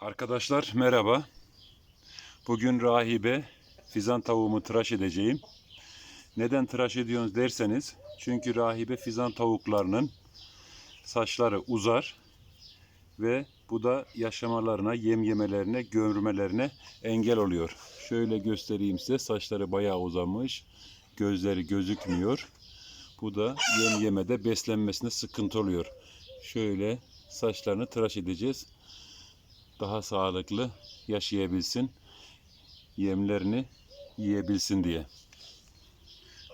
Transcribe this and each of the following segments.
Arkadaşlar merhaba. Bugün rahibe fizan tavuğumu tıraş edeceğim. Neden tıraş ediyorsunuz derseniz çünkü rahibe fizan tavuklarının saçları uzar ve bu da yaşamalarına, yem yemelerine, gömürmelerine engel oluyor. Şöyle göstereyim size. Saçları bayağı uzamış. Gözleri gözükmüyor. Bu da yem yemede beslenmesine sıkıntı oluyor. Şöyle saçlarını tıraş edeceğiz daha sağlıklı yaşayabilsin, yemlerini yiyebilsin diye.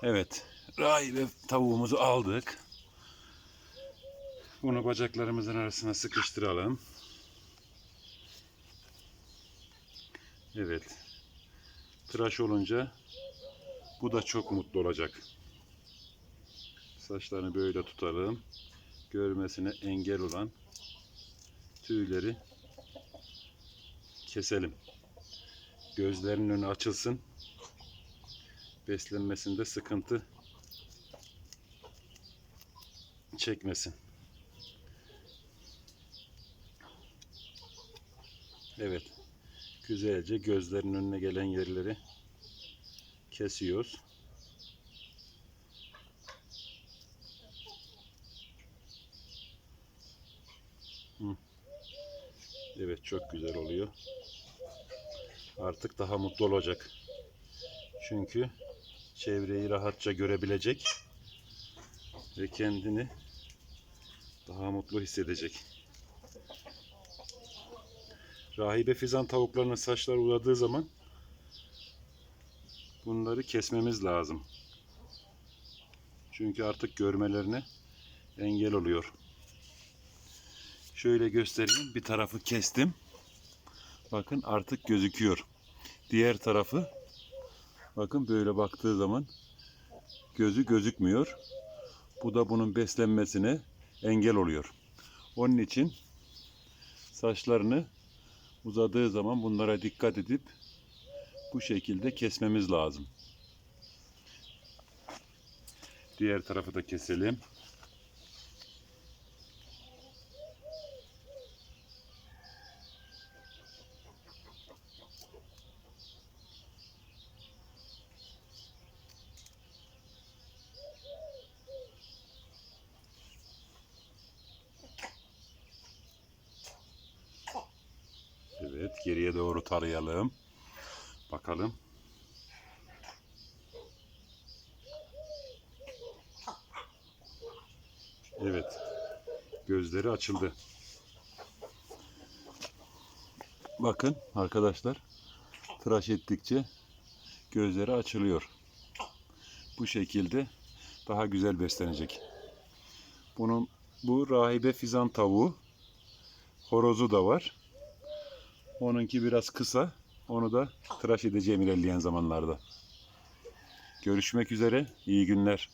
Evet, rahibe tavuğumuzu aldık. Bunu bacaklarımızın arasına sıkıştıralım. Evet, tıraş olunca bu da çok mutlu olacak. Saçlarını böyle tutalım. Görmesine engel olan tüyleri keselim. Gözlerinin önü açılsın. Beslenmesinde sıkıntı çekmesin. Evet. Güzelce gözlerinin önüne gelen yerleri kesiyoruz. Evet çok güzel oluyor artık daha mutlu olacak. Çünkü çevreyi rahatça görebilecek ve kendini daha mutlu hissedecek. Rahibe fizan tavuklarının saçları uzadığı zaman bunları kesmemiz lazım. Çünkü artık görmelerine engel oluyor. Şöyle göstereyim. Bir tarafı kestim. Bakın artık gözüküyor. Diğer tarafı bakın böyle baktığı zaman gözü gözükmüyor. Bu da bunun beslenmesine engel oluyor. Onun için saçlarını uzadığı zaman bunlara dikkat edip bu şekilde kesmemiz lazım. Diğer tarafı da keselim. Evet, geriye doğru tarayalım. Bakalım. Evet. Gözleri açıldı. Bakın arkadaşlar. Tıraş ettikçe gözleri açılıyor. Bu şekilde daha güzel beslenecek. Bunun bu rahibe fizan tavuğu horozu da var. Onunki biraz kısa. Onu da tıraş edeceğim ilerleyen zamanlarda. Görüşmek üzere. İyi günler.